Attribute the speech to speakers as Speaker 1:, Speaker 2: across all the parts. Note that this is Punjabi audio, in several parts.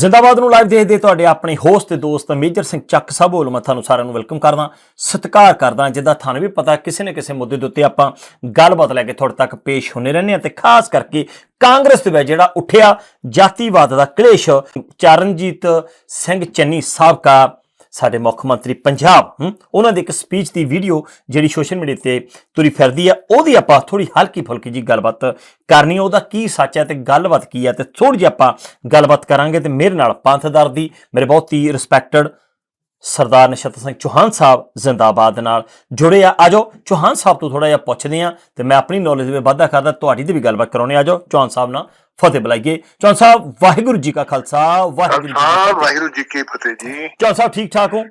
Speaker 1: ਜ਼ਿੰਦਾਬਾਦ ਨੂੰ ਲਾਈਵ ਦੇਖਦੇ ਤੁਹਾਡੇ ਆਪਣੇ ਹੋਸਟ ਤੇ ਦੋਸਤ ਮੇਜਰ ਸਿੰਘ ਚੱਕ ਸਾਹਿਬ ਵੱਲੋਂ ਮੈਂ ਤੁਹਾਨੂੰ ਸਾਰਿਆਂ ਨੂੰ ਵੈਲਕਮ ਕਰਦਾ, ਸਤਿਕਾਰ ਕਰਦਾ, ਜਿੱਦਾਂ ਤੁਹਾਨੂੰ ਵੀ ਪਤਾ ਕਿਸੇ ਨਾ ਕਿਸੇ ਮੁੱਦੇ ਦੇ ਉੱਤੇ ਆਪਾਂ ਗੱਲਬਾਤ ਲੈ ਕੇ ਤੁਹਾਡੇ ਤੱਕ ਪੇਸ਼ ਹੁੰਨੇ ਰਹਿੰਦੇ ਆ ਤੇ ਖਾਸ ਕਰਕੇ ਕਾਂਗਰਸ ਦੇ ਵਿੱਚ ਜਿਹੜਾ ਉੱਠਿਆ ਜਾਤੀਵਾਦ ਦਾ ਕਲੇਸ਼, ਚਰਨਜੀਤ ਸਿੰਘ ਚੰਨੀ ਸਾਬਕਾ ਸਾਡੇ ਮੁੱਖ ਮੰਤਰੀ ਪੰਜਾਬ ਉਹਨਾਂ ਦੀ ਇੱਕ ਸਪੀਚ ਦੀ ਵੀਡੀਓ ਜਿਹੜੀ ਸੋਸ਼ਲ ਮੀਡੀਆ ਤੇ ਤੁਰੀ ਫਿਰਦੀ ਆ, ਉਹਦੀ ਆਪਾਂ ਥੋੜੀ ਹਲਕੀ ਫੁਲਕੀ ਜੀ ਗੱਲਬਾਤ ਕਰਨੀ ਉਹਦਾ ਕੀ ਸੱਚ ਹੈ ਤੇ ਗੱਲਬਾਤ ਕੀ ਹੈ ਤੇ ਥੋੜੀ ਜਿਹੀ ਆਪਾਂ ਗੱਲਬਾਤ ਕਰਾਂਗੇ ਤੇ ਮੇਰੇ ਨਾਲ ਪੰਥਦਰ ਦੀ, ਮੇਰੇ ਬਹੁਤ ਹੀ ਰਿਸਪੈਕਟਡ ਸਰਦਾਰ ਨਛੱਤਰ ਸਿੰਘ ਚੌਹਾਨ ਸਾਹਿਬ ਜ਼ਿੰਦਾਬਾਦ ਨਾਲ ਜੁੜੇ ਆ। ਆਜੋ ਚੌਹਾਨ ਸਾਹਿਬ ਤੋਂ ਥੋੜਾ ਜਿਹਾ ਪੁੱਛਦੇ ਆ ਤੇ ਮੈਂ ਆਪਣੀ ਨੌਲੇਜ ਵਿੱਚ ਵਾਧਾ ਕਰਦਾ ਤੁਹਾਡੀ ਦੀ ਵੀ ਗੱਲਬਾਤ ਕਰਾਉਣੇ ਆਜੋ ਚੌਹਾਨ ਸਾਹਿਬ ਨਾਲ ਫਤਿਹ ਬੁਲਾਈਏ। ਚੌਹਾਨ ਸਾਹਿਬ ਵਾਹਿਗੁਰੂ ਜੀ ਕਾ ਖਾਲਸਾ ਵਾਹਿਗੁਰੂ ਜੀ ਕੀ ਫਤਿਹ।
Speaker 2: ਜੀ
Speaker 1: ਚੌਹਾਨ ਸਾਹਿਬ ਠੀਕ ਠਾਕ ਹੋ?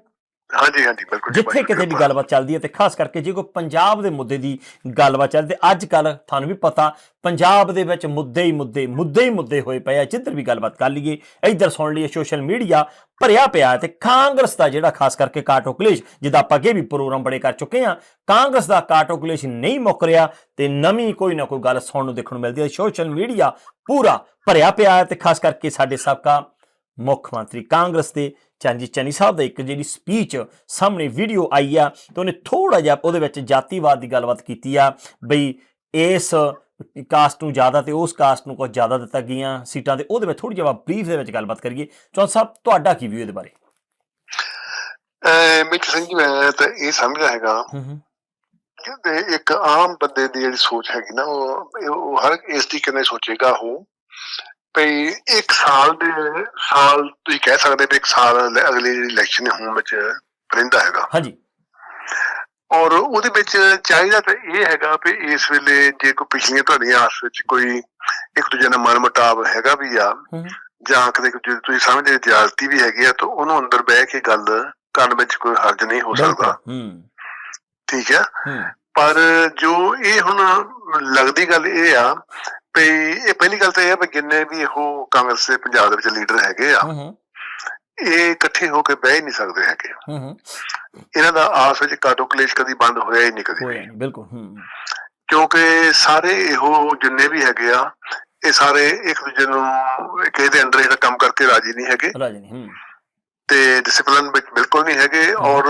Speaker 2: ਹਾਂਜੀ ਹਾਂਜੀ ਬਿਲਕੁਲ
Speaker 1: ਜਿੱਥੇ ਕਿਤੇ ਵੀ। ਗੱਲਬਾਤ ਚੱਲਦੀ ਹੈ ਤੇ ਖਾਸ ਕਰਕੇ ਜੇ ਕੋਈ ਪੰਜਾਬ ਦੇ ਮੁੱਦੇ ਦੀ ਗੱਲਬਾਤ ਚੱਲਦੀ ਤੇ ਅੱਜ ਕੱਲ ਤੁਹਾਨੂੰ ਵੀ ਪਤਾ ਪੰਜਾਬ ਦੇ ਵਿੱਚ ਮੁੱਦੇ ਹੀ ਮੁੱਦੇ ਮੁੱਦੇ ਹੀ ਮੁੱਦੇ ਹੋਏ ਪਏ ਆ ਜਿੱਧਰ ਵੀ ਗੱਲਬਾਤ ਕਰ ਲਈਏ ਇੱਧਰ ਸੁਣ ਲਈਏ ਸੋਸ਼ਲ ਮੀਡੀਆ ਭਰਿਆ ਪਿਆ ਤੇ ਕਾਂਗਰਸ ਦਾ ਜਿਹੜਾ ਖਾਸ ਕਰਕੇ ਕਾਟੋ ਕਲੇਸ਼ ਜਿੱਦਾਂ ਆਪਾਂ ਅੱਗੇ ਵੀ ਪ੍ਰੋਗਰਾਮ ਬੜੇ ਕਰ ਚੁੱਕੇ ਆ ਕਾਂਗਰਸ ਦਾ ਕਾਟੋ ਕਲੇਸ਼ ਨਹੀਂ ਮੁੱਕ ਰਿਹਾ ਤੇ ਨਵੀਂ ਕੋਈ ਨਾ ਕੋਈ ਗੱਲ ਸੁਣਨ ਨੂੰ ਦੇਖਣ ਨੂੰ ਮਿਲਦੀ ਹੈ ਸੋਸ਼ਲ ਮੀਡੀਆ ਪੂਰਾ ਭਰਿਆ ਪਿਆ ਤੇ ਖਾਸ ਕਰਕੇ ਸਾਡੇ ਸਾਬਕਾ ਮੁੱਖ ਮੰਤਰੀ ਕਾਂਗਰਸ ਦੇ ਚੰਜੀ ਚੰਨੀ ਸਾਹਿਬ ਦਾ ਇੱਕ ਜਿਹੜੀ ਸਪੀਚ ਸਾਹਮਣੇ ਵੀਡੀਓ ਆਈ ਆ ਤੇ ਉਹਨੇ ਥੋੜਾ ਜਿਹਾ ਉਹਦੇ ਵਿੱਚ ਜਾਤੀਵਾਦ ਦੀ ਗੱਲਬਾਤ ਕੀਤੀ ਆ ਬਈ ਇਸ ਕਾਸਟ ਨੂੰ ਜ਼ਿਆਦਾ ਤੇ ਉਸ ਕਾਸਟ ਨੂੰ ਕੁਝ ਜ਼ਿਆਦਾ ਦਿੱਤਾ ਗਈਆਂ ਸੀਟਾਂ ਤੇ ਉਹਦੇ ਵਿੱਚ ਥੋੜੀ ਜਿਹੀ ਬਰੀਫ ਦੇ ਵਿੱਚ ਗੱਲਬਾਤ ਕਰੀਏ। ਚੌਹਾਨ ਸਾਹਿਬ ਤੁਹਾਡਾ ਕੀ ਵਿਊ ਇਹਦੇ ਬਾਰੇ?
Speaker 2: ਮਿੱਠੂ ਸਿੰਘ ਜੀ ਮੈਂ ਤਾਂ ਇਹ ਸਮਝਦਾ ਹੈਗਾ ਕਿ ਇੱਕ ਆਮ ਬੰਦੇ ਦੀ ਜਿਹੜੀ ਸੋਚ ਹੈਗੀ ਨਾ ਉਹ ਹਰ ਇਸ ਤਰੀਕੇ ਨਾਲ ਸੋਚੇਗਾ ਉਹ। ਭਈ ਇੱਕ ਸਾਲ ਦੇ ਸਾਲ ਤੁਸੀਂ ਕਹਿ ਸਕਦੇ ਵੀ ਇੱਕ ਸਾਲ ਅਗਲੀ ਜਿਹੜੀ ਇਲੈਕਸ਼ਨ ਹੋਣ ਵਿੱਚ ਰਹਿੰਦਾ ਹੈਗਾ।
Speaker 1: ਹਾਂਜੀ।
Speaker 2: ਔਰ ਉਹਦੇ ਵਿੱਚ ਚਾਹੀਦਾ ਤਾਂ ਇਹ ਹੈਗਾ ਵੀ ਇਸ ਵੇਲੇ ਜੇ ਕੋਈ ਪਿਛਲੀਆਂ ਤੁਹਾਡੀਆਂ ਆਸ ਵਿੱਚ ਕੋਈ ਇੱਕ ਦੂਜੇ ਨਾਲ ਮਨਮਟਾਵ ਹੈਗਾ ਵੀ ਆ
Speaker 1: ਹੂੰ।
Speaker 2: ਜਾਂ ਕਦੇ ਜੇ ਤੁਸੀਂ ਸਮਝਦੇ ਜਾਲਤੀ ਵੀ ਹੈਗੀ ਆ ਤਾਂ ਉਹਨੂੰ ਅੰਦਰ ਬਹਿ ਕੇ ਗੱਲ ਕਰਨ ਵਿੱਚ ਕੋਈ ਹਰਜ ਨਹੀਂ ਹੋ ਸਕਦਾ।
Speaker 1: ਹੂੰ।
Speaker 2: ਠੀਕ ਹੈ।
Speaker 1: ਹੂੰ।
Speaker 2: ਪਰ ਜੋ ਇਹ ਹੁਣ ਲੱਗਦੀ ਗੱਲ ਇਹ ਆ ਵੀ ਇਹ ਪਹਿਲੀ ਗੱਲ ਤਾਂ ਇਹ ਆ ਵੀ ਜਿੰਨੇ ਵੀ ਉਹ ਕਾਂਗਰਸ ਦੇ ਪੰਜਾਬ ਦੇ ਵਿੱਚ ਲੀਡਰ ਹੈਗੇ ਆ
Speaker 1: ਹੂੰ ਹੂੰ।
Speaker 2: ਇਹ ਇਕੱਠੇ ਹੋ ਕੇ ਬਹਿ ਹੀ ਨਹੀਂ ਸਕਦੇ ਹੈਗੇ।
Speaker 1: ਹੂੰ ਹੂੰ।
Speaker 2: ਇਹਨਾਂ ਦਾ ਆਸ ਵਿੱਚ ਕਾਟੋ ਕਲੇਸ਼ ਕਦੀ ਬੰਦ ਹੋਇਆ ਹੀ ਨਹੀਂ ਕਦੀ।
Speaker 1: ਹੋਇਆ ਨਹੀਂ ਬਿਲਕੁਲ ਹੂੰ
Speaker 2: ਕਿਉਂਕਿ ਸਾਰੇ ਇਹੋ ਜਿੰਨੇ ਵੀ ਹੈਗੇ ਆ ਇਹ ਸਾਰੇ ਇੱਕ ਦੂਜੇ ਨੂੰ ਕਿਸੇ ਦੇ ਅੰਡਰ ਜਿਹੜਾ ਕੰਮ ਕਰਕੇ ਰਾਜੀ ਨਹੀਂ ਹੈਗੇ।
Speaker 1: ਰਾਜਨੀ ਹੂੰ।
Speaker 2: ਤੇ ਡਿਸਪਲਿਨ ਵਿੱਚ ਬਿਲਕੁਲ ਨਹੀਂ ਹੈਗੇ ਔਰ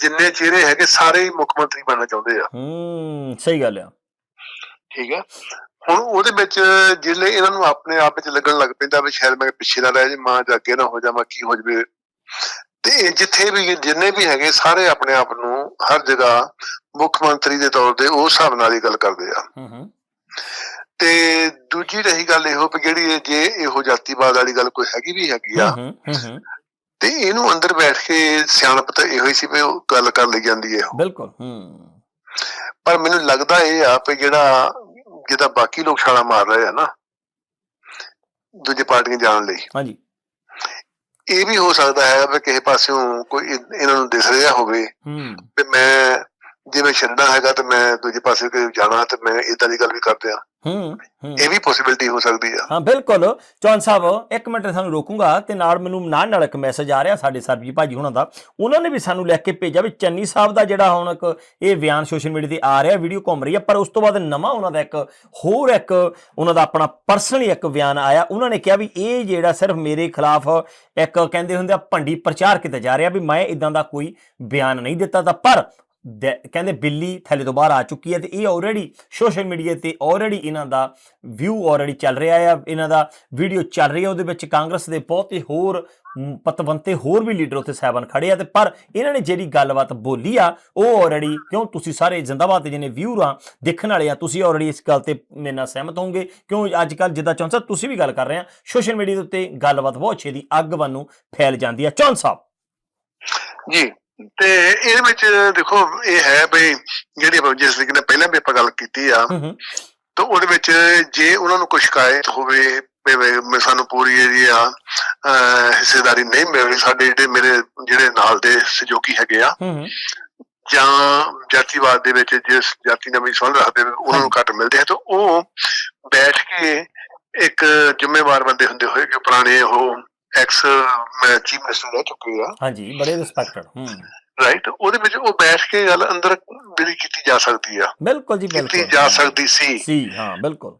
Speaker 2: ਜਿੰਨੇ ਚਿਹਰੇ ਹੈਗੇ ਸਾਰੇ ਹੀ ਮੁੱਖ ਮੰਤਰੀ ਬਣਨਾ ਚਾਹੁੰਦੇ ਆ।
Speaker 1: ਹੂੰ ਸਹੀ ਗੱਲ ਆ।
Speaker 2: ਠੀਕ ਹੈ ਹੁਣ ਉਹਦੇ ਵਿੱਚ ਜਿਹੜੇ ਇਹਨਾਂ ਨੂੰ ਆਪਣੇ ਆਪ ਵਿੱਚ ਲੱਗਣ ਲੱਗ ਪੈਂਦਾ ਵੀ ਸ਼ਾਇਦ ਮੈਂ ਪਿੱਛੇ ਨਾ ਰਹਿ ਜਾ ਮਾਂ ਜਾਂ ਅੱਗੇ ਨਾ ਹੋ ਜਾਵਾਂ ਕੀ ਹੋ ਜਵੇ। ਤੇ ਜਿੱਥੇ ਵੀ ਜਿੰਨੇ ਵੀ ਹੈਗੇ ਸਾਰੇ ਆਪਣੇ ਆਪ ਨੂੰ ਹਰ ਜਗ੍ਹਾ ਮੁੱਖ ਮੰਤਰੀ ਦੇ ਤੌਰ ਤੇ ਉਸ ਹਿਸਾਬ ਨਾਲ ਹੀ ਗੱਲ ਕਰਦੇ ਆ।
Speaker 1: ਹੂੰ ਹੂੰ।
Speaker 2: ਤੇ ਦੂਜੀ ਰਹੀ ਗੱਲ ਇਹੋ ਵੀ ਜਿਹੜੀ ਜੇ ਇਹੋ ਜਾਤੀਵਾਦ ਵਾਲੀ ਗੱਲ ਕੋਈ ਹੈਗੀ ਵੀ ਹੈਗੀ ਆ। ਤੇ ਇਹਨੂੰ ਅੰਦਰ ਬੈਠ ਕੇ ਸਿਆਣਪ ਤਾਂ ਇਹੋ ਹੀ ਸੀ ਵੀ ਉਹ ਗੱਲ ਕਰ ਲਈ ਜਾਂਦੀ ਹੈ
Speaker 1: ਬਿਲਕੁਲ ਹੂੰ।
Speaker 2: ਪਰ ਮੈਨੂੰ ਲੱਗਦਾ ਇਹ ਆ ਵੀ ਜਿਹੜਾ ਜਿਹਦਾ ਬਾਕੀ ਲੋਕ ਛਾਲਾ ਮਾਰ ਰਹੇ ਆ ਨਾ ਦੂਜੀ ਪਾਰਟੀਆਂ ਜਾਣ ਲਈ।
Speaker 1: ਹਾਂਜੀ।
Speaker 2: ਇਹ ਵੀ ਹੋ ਸਕਦਾ ਹੈ ਵੀ ਕਿਸੇ ਪਾਸਿਓਂ ਕੋਈ ਇਹਨਾਂ ਨੂੰ ਦਿਸ ਰਿਹਾ ਹੋਵੇ
Speaker 1: ਹੂੰ।
Speaker 2: ਵੀ ਮੈਂ ਜਿਵੇਂ ਛੱਡਣਾ ਹੈਗਾ ਤੇ ਮੈਂ ਦੂਜੇ ਪਾਸੇ ਕਿ ਜਾਣਾ ਤੇ ਮੈਂ ਇਦਾਂ ਦੀ ਗੱਲ ਵੀ ਕਰਦਿਆਂ
Speaker 1: ਹੂੰ ਹੂੰ
Speaker 2: ਇਹ ਵੀ ਪੋਸਿਬਿਲਿਟੀ ਹੋ ਸਕਦੀ ਆ।
Speaker 1: ਹਾਂ ਬਿਲਕੁਲ। ਚੌਹਾਨ ਸਾਹਿਬ ਇੱਕ ਮਿੰਟ ਤੁਹਾਨੂੰ ਰੋਕੂੰਗਾ ਤੇ ਨਾਲ ਮੈਨੂੰ ਨਾਲ ਨਾਲ ਇੱਕ ਮੈਸੇਜ ਆ ਰਿਹਾ ਸਾਡੇ ਸਰਬਜੀਤ ਭਾਜੀ ਹੁਣਾਂ ਦਾ। ਉਹਨਾਂ ਨੇ ਵੀ ਸਾਨੂੰ ਲਿਖ ਕੇ ਭੇਜਿਆ ਵੀ ਚੰਨੀ ਸਾਹਿਬ ਦਾ ਜਿਹੜਾ ਹੁਣ ਇੱਕ ਇਹ ਬਿਆਨ ਸੋਸ਼ਲ ਮੀਡੀਆ ਤੇ ਆ ਰਿਹਾ ਵੀਡੀਓ ਘੁੰਮ ਰਹੀ ਹੈ ਪਰ ਉਸ ਤੋਂ ਬਾਅਦ ਨਵਾਂ ਉਹਨਾਂ ਦਾ ਇੱਕ ਹੋਰ ਇੱਕ ਉਹਨਾਂ ਦਾ ਆਪਣਾ ਪਰਸਨਲੀ ਇੱਕ ਬਿਆਨ ਆਇਆ। ਉਹਨਾਂ ਨੇ ਕਿਹਾ ਵੀ ਇਹ ਜਿਹੜਾ ਸਿਰਫ ਮੇਰੇ ਖਿਲਾਫ ਇੱਕ ਕਹਿੰਦੇ ਹੁੰਦੇ ਆ ਭੰਡੀ ਪ੍ਰਚਾਰ ਕੀਤਾ ਜਾ ਰਿਹਾ ਵੀ ਮੈਂ ਇਦਾਂ ਦਾ ਕੋਈ ਬਿਆਨ ਨਹੀਂ ਦਿੱਤਾ ਤਾਂ ਪਰ ਕਹਿੰਦੇ ਬਿੱਲੀ ਥੱਲੇ ਤੋਂ ਬਾਹਰ ਆ ਚੁੱਕੀ ਹੈ ਤੇ ਇਹ ਆਲਰੇਡੀ ਸੋਸ਼ਲ ਮੀਡੀਆ ਤੇ ਆਲਰੇਡੀ ਇਹਨਾਂ ਦਾ ਵਿਊ ਆਲਰੇਡੀ ਚੱਲ ਰਿਹਾ ਆ, ਇਹਨਾਂ ਦਾ ਵੀਡੀਓ ਚੱਲ ਰਹੀ ਹੈ ਉਹਦੇ ਵਿੱਚ ਕਾਂਗਰਸ ਦੇ ਬਹੁਤੇ ਹੋਰ ਪਤਵੰਤੇ ਹੋਰ ਵੀ ਲੀਡਰ ਉੱਥੇ ਸਾਹਿਬਾਨ ਖੜੇ ਆ ਤੇ ਪਰ ਇਹਨਾਂ ਨੇ ਜਿਹੜੀ ਗੱਲਬਾਤ ਬੋਲੀ ਆ, ਉਹ ਆਲਰੇਡੀ ਕਿਉਂ ਤੁਸੀਂ ਸਾਰੇ ਜਿੰਦਾਬਾਦ ਦੇ ਜਿਹਨੇ ਵਿਊਰ ਆ, ਦੇਖਣ ਵਾਲੇ ਆ, ਤੁਸੀਂ ਆਲਰੇਡੀ ਇਸ ਗੱਲ ਤੇ ਮੇਰੇ ਨਾਲ ਸਹਿਮਤ ਹੋਵੋਗੇ, ਕਿਉਂ ਅੱਜ ਕੱਲ ਜਿੱਦਾਂ ਚੌਂਸਾ ਤੁਸੀਂ ਵੀ ਗੱਲ ਕਰ ਰਹੇ ਆ ਸੋਸ਼ਲ ਮੀਡੀਆ ਦੇ ਉੱਤੇ ਗੱਲਬਾਤ ਬਹੁਤ ਛੇਤੀ ਅੱਗ ਵਾਂਗੂ ਫੈਲ ਜਾਂਦੀ ਆ। ਚੌਂਸ ਸਾਹਿਬ।
Speaker 2: ਜੀ। ਤੇ ਇਹਦੇ ਵਿੱਚ ਦੇਖੋ ਇਹ ਹੈ ਵੀ ਜਿਹੜੀ ਆਪਾਂ ਜਿਸ ਤਰੀਕੇ ਨਾਲ ਪਹਿਲਾਂ ਵੀ ਆਪਾਂ ਗੱਲ ਕੀਤੀ ਆ ਤਾਂ ਉਹਦੇ ਵਿੱਚ ਜੇ ਉਹਨਾਂ ਨੂੰ ਕੋਈ ਸ਼ਿਕਾਇਤ ਹੋਵੇ ਵੀ ਸਾਨੂੰ ਪੂਰੀ ਜਿਹੜੀ ਆ ਹਿੱਸੇਦਾਰੀ ਨਹੀਂ ਮਿਲ ਰਹੀ ਸਾਡੇ ਜਿਹੜੇ ਮੇਰੇ ਜਿਹੜੇ ਨਾਲ ਦੇ ਸਹਿਯੋਗੀ ਹੈਗੇ ਆ ਜਾਂ ਜਾਤੀਵਾਦ ਦੇ ਵਿੱਚ ਜਿਸ ਜਾਤੀ ਨਾਲ ਵੀ ਸੰਬੰਧ ਰੱਖਦੇ ਨੇ ਉਹਨਾਂ ਨੂੰ ਘੱਟ ਮਿਲਦੇ ਆ ਤਾਂ ਉਹ ਬੈਠ ਕੇ ਇੱਕ ਜ਼ਿੰਮੇਵਾਰ ਬੰਦੇ ਹੁੰਦੇ ਹੋਏ ਕਿ ਪੁਰਾਣੇ ਉਹ ਐਕਸ ਚੀਫ ਮਿਨਿਸਟਰ ਰਹਿ ਚੁੱਕੇ ਆ।
Speaker 1: ਹਾਂਜੀ ਬੜੇ ਰਿਸਪੈਕਟਡ ਹੂੰ।
Speaker 2: ਰਾਈਟ ਉਹਦੇ ਵਿੱਚ ਉਹ ਬੈਠ ਕੇ ਗੱਲ ਅੰਦਰ ਜਿਹੜੀ ਕੀਤੀ ਜਾ ਸਕਦੀ ਆ।
Speaker 1: ਬਿਲਕੁਲ ਜੀ
Speaker 2: ਕੀਤੀ
Speaker 1: ਬਿਲਕੁਲ
Speaker 2: ਜਾ ਸਕਦੀ ਸੀ।
Speaker 1: ਸੀ ਹਾਂ ਬਿਲਕੁਲ।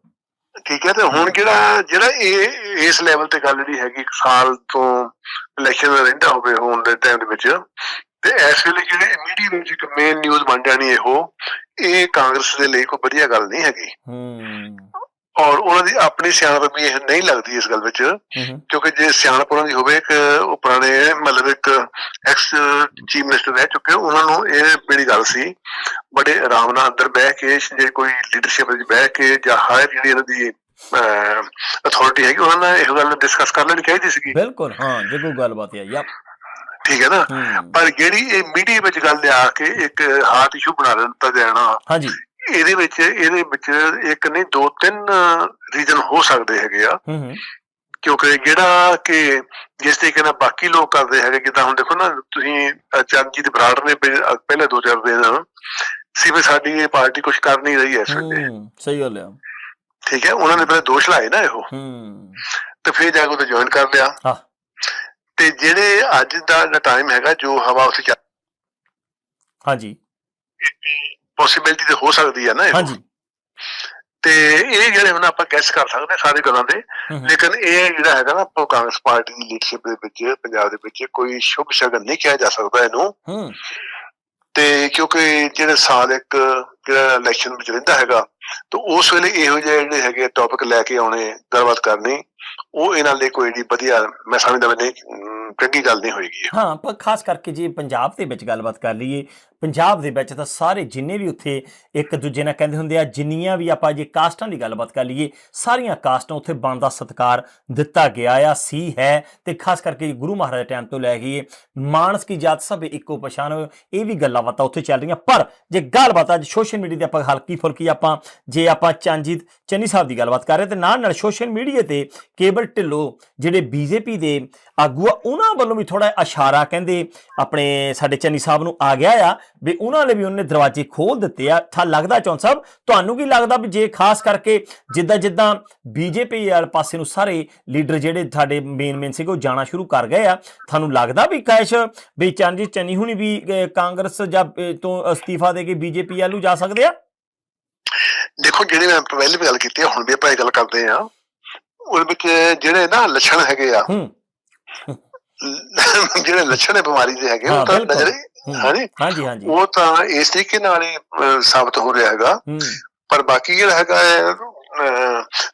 Speaker 2: ਠੀਕ ਹੈ ਤੇ ਹੁਣ ਜਿਹੜਾ ਜਿਹੜਾ ਇਹ ਇਸ ਲੈਵਲ ਤੇ ਗੱਲ ਜਿਹੜੀ ਹੈਗੀ ਇੱਕ ਸਾਲ ਤੋਂ ਇਲੈਕਸ਼ਨ ਰਹਿੰਦਾ ਹੋਵੇ ਹੋਣ ਦੇ ਟਾਈਮ ਦੇ ਵਿੱਚ ਤੇ ਇਸ ਵੇਲੇ ਜਿਹੜੇ ਮੀਡੀਆ ਵਿੱਚ ਇੱਕ ਮੇਨ ਨਿਊਜ਼ ਬਣ ਜਾਣੀ ਇਹੋ ਇਹ ਕਾਂਗਰਸ ਦੇ ਲਈ ਕੋਈ ਵਧੀਆ ਗੱਲ ਨਹੀਂ ਹੈਗੀ।
Speaker 1: ਹੂੰ।
Speaker 2: ਔਰ ਉਹਨਾਂ ਦੀ ਆਪਣੀ ਸਿਆਣਪ ਵੀ ਇਹ ਨਹੀਂ ਲੱਗਦੀ ਇਸ ਗੱਲ ਵਿੱਚ। ਕਿਉਂਕਿ ਜੇ ਸਿਆਣਪ ਉਹਨਾਂ ਦੀ ਹੋਵੇ ਇੱਕ ਉਹ ਪੁਰਾਣੇ ਮਤਲਬ ਇੱਕ ਐਕਸ ਚੀਫ ਮਿਨਿਸਟਰ ਰਹਿ ਚੁੱਕੇ ਉਹਨਾਂ ਨੂੰ ਇਹ ਜਿਹੜੀ ਗੱਲ ਸੀ ਬੜੇ ਆਰਾਮ ਨਾਲ ਅੰਦਰ ਬਹਿ ਕੇ ਜੇ ਕੋਈ ਲੀਡਰਸ਼ਿਪ ਵਿੱਚ ਬਹਿ ਕੇ ਜਾਂ ਹਾਇਰ ਜਿਹੜੀ ਇਹਨਾਂ ਦੀ ਅਥਾਰਟੀ ਹੈਗੀ ਉਹਨਾਂ ਨਾਲ ਇਹ ਗੱਲ ਡਿਸਕਸ ਕਰ ਲੈਣੀ ਚਾਹੀਦੀ ਸੀਗੀ।
Speaker 1: ਬਿਲਕੁਲ ਹਾਂ ਜੇ ਕੋਈ ਗੱਲਬਾਤ ਹੈ ਯਪ
Speaker 2: ਠੀਕ ਹੈ ਨਾ? ਪਰ ਜਿਹੜੀ ਇਹ ਮੀਡੀਆ ਵਿੱਚ ਗੱਲ ਲਿਆ ਕੇ ਇੱਕ ਹਾਰਟ ਇਸ਼ੂ ਬਣਾ ਦਿੱਤਾ ਜਾਣਾ
Speaker 1: ਹਾਂਜੀ।
Speaker 2: ਇਹਦੇ ਵਿੱਚ ਇਹਦੇ ਵਿੱਚ ਇੱਕ ਨਹੀਂ ਦੋ ਤਿੰਨ ਰੀਜ਼ਨ ਹੋ ਸਕਦੇ ਹੈਗੇ ਆ। ਕਿਉਂਕਿ ਜਿਹੜਾ ਕਿ ਜਿਸ ਤਰੀਕੇ ਨਾਲ ਬਾਕੀ ਲੋਕ ਕਰਦੇ ਹੈਗੇ ਜਿੱਦਾਂ ਹੁਣ ਦੇਖੋ ਨਾ ਤੁਸੀਂ ਚਰਨਜੀਤ ਬਰਾੜ ਨੇ ਪਹਿਲੇ ਦੋ ਚਾਰ ਦਿਨ ਸੀ ਵੀ ਸਾਡੀ ਇਹ ਪਾਰਟੀ ਕੁਝ ਕਰ ਨਹੀਂ ਰਹੀ ਵੇਲੇ
Speaker 1: ਹੂੰ ਸਹੀ ਗੱਲ ਹੈ
Speaker 2: ਠੀਕ ਹੈ ਉਹਨਾਂ ਨੇ ਪਹਿਲੇ ਦੋਸ਼ ਲਾਏ ਨਾ ਇਹੋ।
Speaker 1: ਹੂੰ।
Speaker 2: ਤੇ ਫਿਰ ਜਾ ਕੇ ਉਹ ਜੁਆਇਨ ਕਰ ਲਿਆ।
Speaker 1: ਹਾਂ।
Speaker 2: ਤੇ ਜਿਹੜੇ ਅੱਜ ਦਾ ਟਾਈਮ ਹੈਗਾ ਜੋ ਹਵਾ ਉੱਥੇ ਚੱਲ
Speaker 1: ਹਾਂਜੀ।
Speaker 2: ਪੋਸਿਬਿਲਿਟੀ ਤੇ ਹੋ ਸਕਦੀ ਹੈ ਨਾ ਇਹੋ।
Speaker 1: ਹਾਂਜੀ।
Speaker 2: ਤੇ ਇਹ ਜਿਹੜੇ ਹੁਣ ਆਪਾਂ ਗੈਸ ਕਰ ਸਕਦੇ ਹਾਂ ਸਾਰੇ ਗੱਲਾਂ ਦੇ ਲੇਕਿਨ ਇਹ ਜਿਹੜਾ ਹੈਗਾ ਨਾ ਆਪਾਂ ਕਾਂਗਰਸ ਪਾਰਟੀ ਦੀ ਲੀਡਰਸ਼ਿਪ ਦੇ ਵਿੱਚ ਪੰਜਾਬ ਦੇ ਵਿੱਚ ਕੋਈ ਸ਼ੁਭ ਸ਼ਗਨ ਨਹੀਂ ਕਿਹਾ ਜਾ ਸਕਦਾ ਇਹਨੂੰ।
Speaker 1: ਹੂੰ
Speaker 2: ਤੇ ਕਿਉਂਕਿ ਜਿਹੜੇ ਸਾਲ ਇੱਕ ਜਿਹੜਾ ਇਲੈਕਸ਼ਨ ਵਿੱਚ ਰਹਿੰਦਾ ਹੈਗਾ ਤਾਂ ਉਸ ਵੇਲੇ ਇਹੋ ਜਿਹੇ ਜਿਹੜੇ ਹੈਗੇ ਟੌਪਿਕ ਲੈ ਕੇ ਆਉਣੇ ਗੱਲਬਾਤ ਕਰਨੀ ਉਹ ਇਹਨਾਂ ਲਈ ਕੋਈ ਏਡੀ ਵਧੀਆ ਮੈਂ ਸਮਝਦਾ ਨਹੀਂ ਚੰਗੀ ਗੱਲ ਨਹੀਂ ਹੋਏਗੀ
Speaker 1: ਹਾਂ ਪਰ ਖਾਸ ਕਰਕੇ ਜੇ ਪੰਜਾਬ ਦੇ ਵਿੱਚ ਗੱਲਬਾਤ ਕਰ ਲਈਏ, ਪੰਜਾਬ ਦੇ ਵਿੱਚ ਤਾਂ ਸਾਰੇ ਜਿੰਨੇ ਵੀ ਉੱਥੇ ਇੱਕ ਦੂਜੇ ਨਾਲ ਕਹਿੰਦੇ ਹੁੰਦੇ ਆ, ਜਿੰਨੀਆਂ ਵੀ ਆਪਾਂ ਜੇ ਕਾਸਟਾਂ ਦੀ ਗੱਲਬਾਤ ਕਰ ਲਈਏ, ਸਾਰੀਆਂ ਕਾਸਟਾਂ ਉੱਥੇ ਬਣਦਾ ਸਤਕਾਰ ਦਿੱਤਾ ਗਿਆ ਆ, ਸੀ ਹੈ। ਤੇ ਖਾਸ ਕਰਕੇ ਗੁਰੂ ਮਹਾਰਾਜ ਦੇ ਟਾਈਮ ਤੋਂ ਲੈ ਕੇ ਮਾਨਸ ਕੀ ਜਾਤ ਸਭ ਇੱਕੋ ਪਛਾਣ, ਇਹ ਵੀ ਗੱਲਾਂ ਬਾਤਾਂ ਉੱਥੇ ਚੱਲ ਰਹੀਆਂ। ਪਰ ਜੇ ਗੱਲਬਾਤ ਅੱਜ ਸੋਸ਼ਲ ਮੀਡੀਆ ਤੇ ਆਪਾਂ ਹਲਕੀ ਫੁਲਕੀ ਆਪਾਂ, ਜੇ ਆਪਾਂ ਚੰਜੀਤ ਚੰਨੀ ਸਾਹਿਬ ਦੀ ਗੱਲਬਾਤ ਕਰ ਰਹੇ ਤੇ ਨਾਲ ਨਾਲ ਸੋਸ਼ਲ ਮੀਡੀਆ ਤੇ ਕੇਬਲ ਢਿੱਲੋਂ ਜਿਹੜੇ ਬੀਜੇਪੀ ਦੇ ਆਗੂ ਆ ਉਹਨਾਂ ਵੱਲੋਂ ਵੀ ਥੋੜਾ ਇਸ਼ਾਰਾ ਕਹਿੰਦੇ ਆਪਣੇ ਸਾਡੇ ਚੰਨੀ ਸਾਹਿਬ ਨੂੰ ਆ ਗਿਆ ਆ ਵੀ ਉਹਨਾਂ ਲਈ ਵੀ ਉਹਨੇ ਦਰਵਾਜ਼ੇ ਖੋਲ ਦਿੱਤੇ ਆ। ਤਾਂ ਲੱਗਦਾ ਚੌਨ ਸਾਹਿਬ ਤੁਹਾਨੂੰ ਕੀ ਲੱਗਦਾ ਵੀ ਜੇ ਖਾਸ ਕਰਕੇ ਜਿੱਦਾਂ ਜਿੱਦਾਂ ਬੀਜੇਪੀ ਵਾਲੇ ਪਾਸੇ ਨੂੰ ਸਾਰੇ ਲੀਡਰ ਜਿਹੜੇ ਸਾਡੇ ਮੇਨ ਮੇਨ ਸੀਗੇ ਉਹ ਜਾਣਾ ਸ਼ੁਰੂ ਕਰ ਗਏ ਆ ਤੁਹਾਨੂੰ ਲੱਗਦਾ ਵੀ ਕੈਸ਼ ਵੀ ਚੰਨੀ ਚੰਨੀ ਹੁਣੀ ਵੀ ਕਾਂਗਰਸ ਜਾਂ ਤੋਂ ਅਸਤੀਫਾ ਦੇ ਕੇ ਬੀਜੇਪੀ ਵੱਲ ਨੂੰ ਜਾ ਸਕਦੇ ਆ?
Speaker 2: ਦੇਖੋ ਜਿਹੜੇ ਮੈਂ ਪਹਿਲੇ ਵੀ ਗੱਲ ਕੀਤੀ ਹੁਣ ਵੀ ਆਪਾਂ ਇਹ ਗੱਲ ਕਰਦੇ ਆ ਉਹਦੇ ਵਿੱਚ ਜਿਹੜੇ ਨਾ ਲੱਛਣ ਹੈਗੇ ਆ
Speaker 1: ਹੂੰ।
Speaker 2: ਜਿਹੜੇ ਲੱਛਣ ਹੈ ਬਿਮਾਰੀ ਦੇ ਹੈਗੇ
Speaker 1: ਹਾਂ,
Speaker 2: ਉਹ ਤਾਂ। ਨਜ਼ਰ
Speaker 1: ਹੂੰ,
Speaker 2: ਹਾਂਜੀ।
Speaker 1: ਹਾਂਜੀ ਹਾਂਜੀ।
Speaker 2: ਉਹ ਤਾਂ ਇਸ ਤਰੀਕੇ ਨਾਲ ਹੀ ਸਾਬਤ ਹੋ ਰਿਹਾ ਹੈਗਾ।
Speaker 1: ਹੂੰ।
Speaker 2: ਪਰ ਬਾਕੀ ਜਿਹੜਾ ਹੈਗਾ ਹੈ,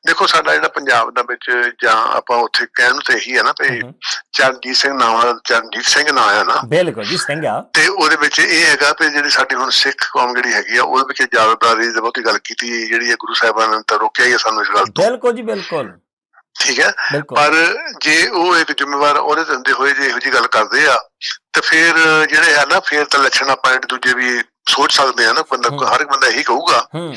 Speaker 2: ਦੇਖੋ ਸਾਡਾ ਜਿਹੜਾ ਪੰਜਾਬ ਦਾ ਵਿੱਚ ਜਾਂ ਆਪਾਂ ਉੱਥੇ ਕਹਿਣ ਤੇ ਇਹੀ ਹੈ ਨਾ ਵੀ
Speaker 1: ਹੂੰ,
Speaker 2: ਚਰਨਜੀਤ ਸਿੰਘ ਨਾਮ ਚਰਨਜੀਤ ਸਿੰਘ ਨਾਂ ਆ ਨਾ।
Speaker 1: ਬਿਲਕੁਲ ਜੀ ਸਿੰਘ ਆ।
Speaker 2: ਤੇ ਉਹਦੇ ਵਿੱਚ ਇਹ ਹੈਗਾ ਕਿ ਜਿਹੜੀ ਸਾਡੀ ਹੁਣ ਸਿੱਖ ਕੌਮ ਜਿਹੜੀ ਹੈਗੀ ਆ ਉਹਦੇ ਵਿੱਚ ਜ਼ਿਆਦਾਤਰ ਦੀ ਬਹੁਤੀ ਗੱਲ ਕੀਤੀ ਜਿਹੜੀ ਹੈ ਗੁਰੂ ਸਾਹਿਬਾਨ ਨੇ ਤਾਂ ਰੋਕਿਆ ਹੀ ਹੈ ਸਾਨੂੰ ਇਸ ਗੱਲ ਤੋਂ।
Speaker 1: ਬਿਲਕੁਲ ਜੀ ਬਿਲਕੁਲ।
Speaker 2: ਠੀਕ ਹੈ? ਪਰ ਜੇ ਉਹ ਇੱਕ ਜ਼ਿੰਮੇਵਾਰ ਉਹਦੇ ਹੁੰਦੇ ਹੋਏ ਜੇ ਇਹੋ ਜੀ ਗੱਲ ਕਰਦੇ ਆ ਤੇ ਫਿਰ ਜਿਹੜੇ ਆ ਨਾ ਫਿਰ ਤਾਂ ਲੱਛਣ ਇੱਕ ਦੂਜੇ ਵੀ ਸੋਚ ਸਕਦੇ ਆ ਨਾ ਬੰਦਾ
Speaker 1: ਹੂੰ।
Speaker 2: ਹਰ ਇੱਕ ਬੰਦਾ ਇਹੀ ਕਹੂਗਾ
Speaker 1: ਹੂੰ।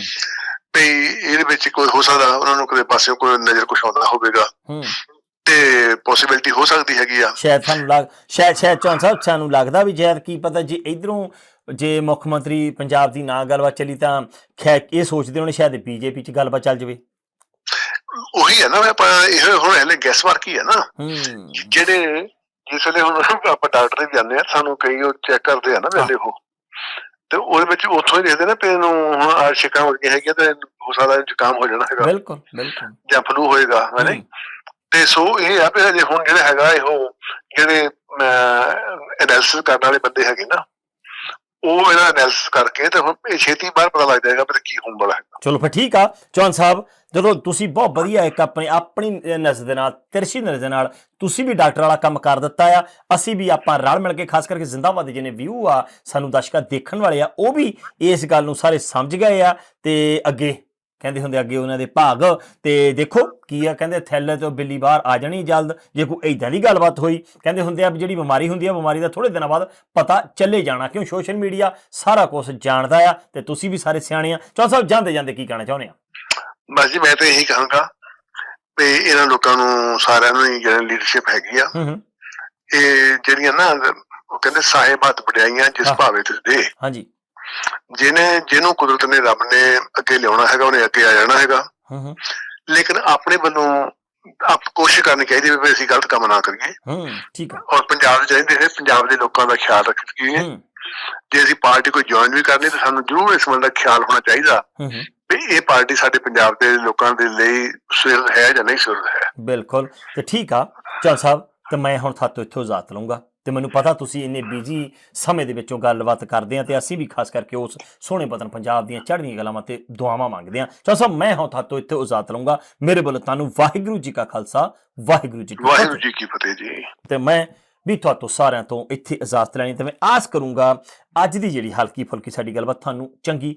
Speaker 2: ਵੀ ਇਹਦੇ ਵਿੱਚ ਕੋਈ ਹੋ ਸਕਦਾ ਉਹਨਾਂ ਨੂੰ ਕਿਸੇ ਪਾਸੇ ਕੋਈ ਨਜ਼ਰ ਕੁਛ ਆਉਂਦਾ ਹੋਵੇਗਾ।
Speaker 1: ਹੂੰ।
Speaker 2: ਤੇ ਪੋਸਿਬਿਲਿਟੀ ਹੋ ਸਕਦੀ ਹੈਗੀ ਆ।
Speaker 1: ਸ਼ਾਇਦ ਸਾਨੂੰ ਲੱਗ ਸ਼ਾਇਦ ਸ਼ਾਇਦ ਚੌਨ ਸਾਹਿਬ ਸਾਨੂੰ ਲੱਗਦਾ ਵੀ ਜੈਦ ਕੀ ਪਤਾ ਜੇ ਇਧਰੋਂ ਜੇ ਮੁੱਖ ਮੰਤਰੀ ਪੰਜਾਬ ਦੀ ਨਾ ਗੱਲਬਾਤ ਚੱਲੀ ਤਾਂ ਖੈ ਇਹ ਸੋਚਦੇ ਹੋਣੇ ਸ਼ਾਇਦ ਬੀਜੇਪੀ 'ਚ ਗੱਲਬਾਤ ਚੱਲ ਜਾਵੇ।
Speaker 2: ਉਹੀ ਹੈ ਨਾ ਆਪਾਂ ਇਹ ਹੁਣ ਹਲੇ ਗੈਸ ਵਰਕ ਹੀ ਹੈ ਨਾ। ਜਿਹੜੇ ਜਿਸ ਵੇਲੇ ਹੁਣ ਆਪਾਂ ਡਾਕਟਰ ਵੀ ਜਾਂਦੇ ਆ ਸਾਨੂੰ ਕਈ ਉਹ ਚੈੱਕ ਕਰਦੇ ਆ ਨਾ ਵੇਲੇ ਉਹ। ਤੇ ਉਹਦੇ ਵਿੱਚ ਉੱਥੋਂ ਹੀ ਦੇਖਦੇ ਨਾ ਵੀ ਇਹਨੂੰ ਹੁਣ ਆ ਸ਼ਿਕਾਂ ਹੋ ਗਈਆਂ ਹੈਗੀਆਂ ਤੇ ਹੋ ਸਕਦਾ ਜ਼ੁਕਾਮ ਹੋ ਜਾਣਾ ਹੈਗਾ।
Speaker 1: ਬਿਲਕੁਲ ਬਿਲਕੁਲ।
Speaker 2: ਜਾਂ ਫਲੂ ਹੋਏਗਾ ਹੈ ਨਹੀਂ ਤੇ ਸੋ ਇਹ ਆ ਵੀ ਹਜੇ ਹੁਣ ਜਿਹੜਾ ਹੈਗਾ ਇਹੋ ਜਿਹੜੇ ਐਨਾਲਿਸਿਸ ਕਰਨ ਵਾਲੇ ਬੰਦੇ ਹੈਗੇ ਨਾ ਉਹ ਇਹਨਾਂ ਐਨਾਲਿਸਿਸ ਕਰਕੇ ਤੇ ਹੁਣ ਇਹ ਛੇਤੀ ਬਾਹਰ ਪਤਾ ਲੱਗ ਜਾਏਗਾ ਵੀ ਕੀ ਹੋਣ ਵਾਲਾ ਹੈ
Speaker 1: ਚਲੋ ਫਿਰ ਠੀਕ ਆ ਚੌਨ ਸਾਹਿਬ, ਜਦੋਂ ਤੁਸੀਂ ਬਹੁਤ ਵਧੀਆ ਇੱਕ ਆਪਣੇ, ਆਪਣੀ ਨਜ਼ਰ ਦੇ ਨਾਲ, ਤਿਰਛੀ ਨਜ਼ਰ ਦੇ ਨਾਲ ਤੁਸੀਂ ਵੀ ਡਾਕਟਰ ਵਾਲਾ ਕੰਮ ਕਰ ਦਿੱਤਾ ਆ, ਅਸੀਂ ਵੀ ਆਪਾਂ ਰਲ ਮਿਲ ਕੇ ਖਾਸ ਕਰਕੇ ਜ਼ਿੰਦਾਬਾਦ ਦੇ ਜਿਹਨੇ ਵਿਊ ਆ ਸਾਨੂੰ ਦਰਸ਼ਕਾਂ ਦੇਖਣ ਵਾਲੇ ਆ, ਉਹ ਵੀ ਇਸ ਗੱਲ ਨੂੰ ਸਾਰੇ ਸਮਝ ਗਏ ਆ ਤੇ ਅੱਗੇ ਕਹਿੰਦੇ ਹੁੰਦੇ ਅੱਗੇ ਉਹਨਾਂ ਦੇ ਭਾਗ ਤੇ ਦੇਖੋ ਕੀ ਆ ਕਹਿੰਦੇ ਥੈਲੇ ਤੋਂ ਬਿੱਲੀ ਬਾਹਰ ਆ ਜਾਣੀ ਜਲਦ ਜੇ ਕੋਈ ਇਦਾਂ ਦੀ ਗੱਲਬਾਤ ਹੋਈ ਕਹਿੰਦੇ ਹੁੰਦੇ ਆ ਜਿਹੜੀ ਬਿਮਾਰੀ ਹੁੰਦੀ ਆ ਬਿਮਾਰੀ ਦਾ ਥੋੜੇ ਦਿਨਾਂ ਬਾਅਦ ਪਤਾ ਚੱਲੇ ਜਾਣਾ ਕਿਉਂ ਸੋਸ਼ਲ ਮੀਡੀਆ ਸਾਰਾ ਕੁਝ ਜਾਣਦਾ ਆ ਤੇ ਤੁਸੀਂ ਵੀ ਸਾਰੇ ਸਿਆਣੇ ਆ। ਚੌਂ ਸਾਹਿਬ ਜਾਂਦੇ ਜਾਂਦੇ ਕੀ ਕਹਿਣਾ ਚਾਹੁੰਦੇ ਆ?
Speaker 2: ਬਸ ਜੀ ਮੈਂ ਤਾਂ ਇਹੀ ਕਹਾਂਗਾ ਵੀ ਇਹਨਾਂ ਲੋਕਾਂ ਨੂੰ ਸਾਰਿਆਂ ਨੂੰ ਹੀ ਜਿਹੜੀ ਲੀਡਰਸ਼ਿਪ ਹੈਗੀ ਆ ਇਹ ਜਿਹੜੀਆਂ ਨਾ ਉਹ ਕਹਿੰਦੇ ਸਾਹਿਬ ਹੱਥ ਵਡਿਆਈਆਂ ਜਿਸ। ਭਾਵੇਂ ਤੇ ਦੇ
Speaker 1: ਹਾਂਜੀ।
Speaker 2: ਜਿਹਨੇ ਜਿਹਨੂੰ ਕੁਦਰਤ ਨੇ ਰੱਬ ਨੇ ਅੱਗੇ ਲਿਆਉਣਾ ਹੈਗਾ ਉਹਨੇ ਅੱਗੇ ਆ ਜਾਣਾ ਹੈਗਾ।
Speaker 1: ਹੂੰ ਹੂੰ।
Speaker 2: ਲੇਕਿਨ ਆਪਣੇ ਵੱਲੋਂ ਆਪ ਕੋਸ਼ਿਸ਼ ਕਰਨੀ ਚਾਹੀਦੀ ਹੈ ਵੀ ਅਸੀਂ ਗਲਤ ਕੰਮ ਨਾ ਕਰੀਏ।
Speaker 1: ਹੂੰ ਠੀਕ ਆ।
Speaker 2: ਔਰ ਪੰਜਾਬ 'ਚ ਰਹਿੰਦੇ ਨੇ ਪੰਜਾਬ ਦੇ ਲੋਕਾਂ ਦਾ ਖਿਆਲ ਰੱਖੀਏ
Speaker 1: ਹੂੰ।
Speaker 2: ਜੇ ਅਸੀਂ ਪਾਰਟੀ ਕੋਈ ਜੁਆਇਨ ਵੀ ਕਰਨੀ ਤਾਂ ਸਾਨੂੰ ਜ਼ਰੂਰ ਇਸ ਗੱਲ ਦਾ ਖਿਆਲ ਹੋਣਾ ਚਾਹੀਦਾ।
Speaker 1: ਹੂੰ ਹੂੰ।
Speaker 2: ਵੀ ਇਹ ਪਾਰਟੀ ਸਾਡੇ ਪੰਜਾਬ ਦੇ ਲੋਕਾਂ ਦੇ ਲਈ ਸੁਰਤ ਹੈ ਜਾਂ ਨਹੀਂ ਸੁਰਤ ਹੈ।
Speaker 1: ਬਿਲਕੁਲ। ਤੇ ਠੀਕ ਆ। ਚਲ ਸਾਹਿਬ ਤੇ ਮੈਂ ਹੁਣ ਤੁਹਾਤੋਂ ਇੱਥੋਂ ਇਜਾਜ਼ਤ ਲਵਾਂਗਾ ਤੇ ਮੈਨੂੰ ਪਤਾ ਤੁਸੀਂ ਇੰਨੇ ਬਿਜ਼ੀ ਸਮੇਂ ਦੇ ਵਿੱਚੋਂ ਗੱਲਬਾਤ ਕਰਦੇ ਆ ਤੇ ਅਸੀਂ ਵੀ ਖਾਸ ਕਰਕੇ ਉਸ ਸੋਹਣੇ ਵਤਨ ਪੰਜਾਬ ਦੀਆਂ ਚੜ੍ਹਦੀਆਂ ਗੱਲਾਂ ਤੇ ਦੁਆਵਾਂ ਮੰਗਦੇ ਆ। ਚਲ ਸਾਹਿਬ ਮੈਂ ਹੁਣ ਤੁਹਾਤੋਂ ਇੱਥੇ ਇਜਾਜ਼ਤ ਲਵਾਂਗਾ ਮੇਰੇ ਵੱਲੋਂ ਤੁਹਾਨੂੰ ਵਾਹਿਗੁਰੂ ਜੀ ਕਾ ਖਾਲਸਾ ਵਾਹਿਗੁਰੂ ਜੀ ਕੀ ਫਤਿਹ।
Speaker 2: ਵਾਹਿਗੁਰੂ ਜੀ ਕੀ ਫਤਿਹ ਜੀ।
Speaker 1: ਤੇ ਮੈਂ ਵੀ ਤੁਹਾਤੋਂ ਸਾਰਿਆਂ ਤੋਂ ਇੱਥੇ ਇਜਾਜ਼ਤ ਲੈਣੀ ਤੇ ਮੈਂ ਆਸ ਕਰੂੰਗਾ ਅੱਜ ਦੀ ਜਿਹੜੀ ਹਲਕੀ ਫੁਲਕੀ ਸਾਡੀ ਗੱਲਬਾਤ ਤੁਹਾਨੂੰ ਚੰਗੀ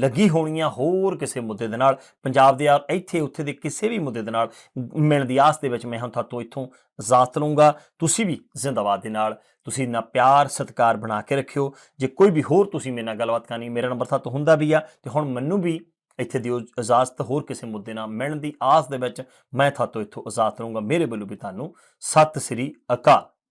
Speaker 1: ਲੱਗੀ ਹੋਣੀ ਆ ਹੋਰ ਕਿਸੇ ਮੁੱਦੇ ਦੇ ਨਾਲ। ਪੰਜਾਬ ਦੇ ਯਾਰ ਇੱਥੇ ਉੱਥੇ ਦੇ ਕਿਸੇ ਵੀ ਮੁੱਦੇ ਦੇ ਨਾਲ ਮਿਲਣ ਦੀ ਆਸ ਦੇ ਵਿੱਚ ਮੈਂ ਹੁਣ ਤੁਹਾਤੋਂ ਇੱਥੋਂ ਇਜਾਜ਼ਤ ਲਵਾਂਗਾ ਤੁਸੀਂ ਵੀ ਜ਼ਿੰਦਾਬਾਦ ਦੇ ਨਾਲ ਤੁਸੀਂ ਨਾ ਪਿਆਰ ਸਤਿਕਾਰ ਬਣਾ ਕੇ ਰੱਖਿਓ। ਜੇ ਕੋਈ ਵੀ ਹੋਰ ਤੁਸੀਂ ਮੇਰੇ ਨਾਲ ਗੱਲਬਾਤ ਕਰਨੀ, ਮੇਰਾ ਨੰਬਰ ਤੁਹਾਤੋਂ ਹੁੰਦਾ ਵੀ ਆ ਤੇ ਹੁਣ ਮੈਨੂੰ ਵੀ ਇੱਥੇ ਦਿਓ ਇਜਾਜ਼ਤ ਹੋਰ ਕਿਸੇ ਮੁੱਦੇ ਨਾਲ ਮਿਲਣ ਦੀ ਆਸ ਦੇ ਵਿੱਚ ਮੈਂ ਤੁਹਾਤੋਂ ਇੱਥੋਂ ਇਜਾਜ਼ਤ ਲਵਾਂਗਾ ਮੇਰੇ ਵੱਲੋਂ ਵੀ ਤੁਹਾਨੂੰ ਸਤਿ ਸ੍ਰੀ ਅਕਾਲ।